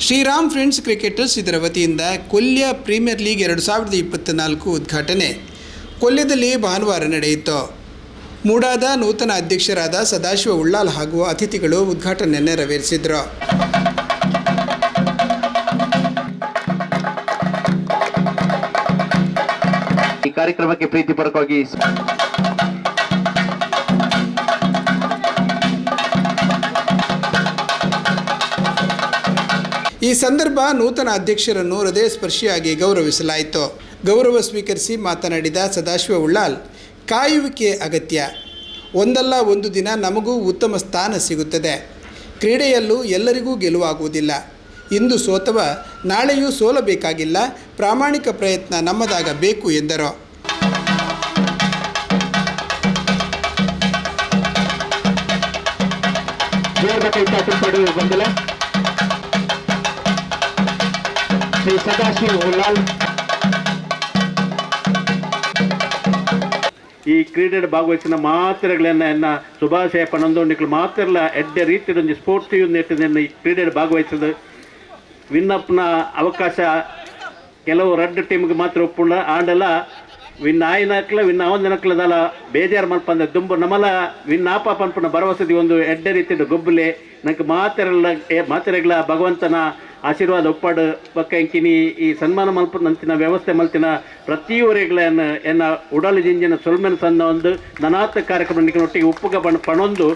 Shriram friends cricketers ಇದರ ವತಿಯಿಂದ Kolya premier league ಎರಡು ಸಾವಿರದ ಇಪ್ಪತ್ತ್ನಾಲ್ಕು ಉದ್ಘಾಟನೆ. ಕೊಲ್ಯದಲ್ಲಿ ಭಾನುವಾರ ನಡೆಯಿತು. ಮೂಡಾದ ನೂತನ ಅಧ್ಯಕ್ಷರಾದ ಸದಾಶಿವ ಉಳ್ಳಾಲ್ ಹಾಗೂ ಅತಿಥಿಗಳು ಉದ್ಘಾಟನೆ ನೆರವೇರಿಸಿದರು. ಈ ಕಾರ್ಯಕ್ರಮಕ್ಕೆ ಪ್ರೀತಿಪೂರ್ವಕವಾಗಿ ಈ ಸಂದರ್ಭ ನೂತನ ಅಧ್ಯಕ್ಷರನ್ನು ಹೃದಯ ಸ್ಪರ್ಶಿಯಾಗಿ ಗೌರವಿಸಲಾಯಿತು. ಗೌರವ ಸ್ವೀಕರಿಸಿ ಮಾತನಾಡಿದ ಸದಾಶಿವ ಉಳ್ಳಾಲ್, ಕಾಯುವಿಕೆ ಅಗತ್ಯ. ಒಂದಲ್ಲ ಒಂದು ದಿನ ನಮಗೂ ಉತ್ತಮ ಸ್ಥಾನ ಸಿಗುತ್ತದೆ. ಕ್ರೀಡೆಯಲ್ಲೂ ಎಲ್ಲರಿಗೂ ಗೆಲುವಾಗುವುದಿಲ್ಲ. ಇಂದು ಸೋತವ, ನಾಳೆಯೂ ಸೋಲಬೇಕಾಗಿಲ್ಲ, ಪ್ರಾಮಾಣಿಕ ಪ್ರಯತ್ನ ನಮ್ಮದಾಗಬೇಕು ಎಂದರು. ಬಂದಿಲ್ಲ. ಶ್ರೀ ಸದಾಶಿವ ಉಳ್ಳಾಲ್ ಈ ಕ್ರೀಡೆಡ್ ಭಾಗವಹಿಸಿದ ಮಾತ್ರೆಗಳನ್ನ ಶುಭಾಶಯ ಪಣಂದೋಣಿಗಳು ಮಾತ್ರ ಎಡ್ಡೆ ರೀತಿಯೊಂದು ಸ್ಫೂರ್ತಿಯು ನೆಟ್ಟಿದ್ದನ್ನು ಈ ಕ್ರೀಡೆಡ್ ಭಾಗವಹಿಸಿದ ವಿನ್ನಪ್ನ ಅವಕಾಶ ಕೆಲವು ರೆಡ್ ಟೀಮ್ಗೆ ಮಾತ್ರ ಒಪ್ಪುಂಡ. ಆಂಡಲ ವಿನ್ ಆಯ್ನಕ್ಲ ವಿನ್ ಅವನಕ್ಲದಲ್ಲ ಬೇಜಾರು ಮಲ್ಪಂದ ದುಂಬು. ನಮ್ಮಲ್ಲ ವಿನ್ ಆಪ ಭರವಸೆ ಒಂದು ಎಡ್ಡೆ ರೀತಿಯ ಗೊಬ್ಬಲೆ. ನಂಗೆ ಮಾತೆರೆಲ್ಲ ಮಾತ್ರೆಗಳ ಭಗವಂತನ ಆಶೀರ್ವಾದ ಒಪ್ಪಾಡು. ಬಕ್ಕ ಎಂಕಿನಿ ಈ ಸನ್ಮಾನ ಮಲ್ಪ ನಂತಿನ ವ್ಯವಸ್ಥೆ ಮಲ್ತಿನ ಪ್ರತಿಯೊರೆಗಳನ್ನ ಎನ್ನ ಉಡಲು ಜಿಂಜಿನ ಸೊಲ್ಮೆನ ಸಣ್ಣ ಒಂದು ನನಾಥ ಕಾರ್ಯಕ್ರಮ ಒಟ್ಟಿಗೆ ಉಪ್ಪುಗ ಬಣ್ಣ ಪಣೊಂದು.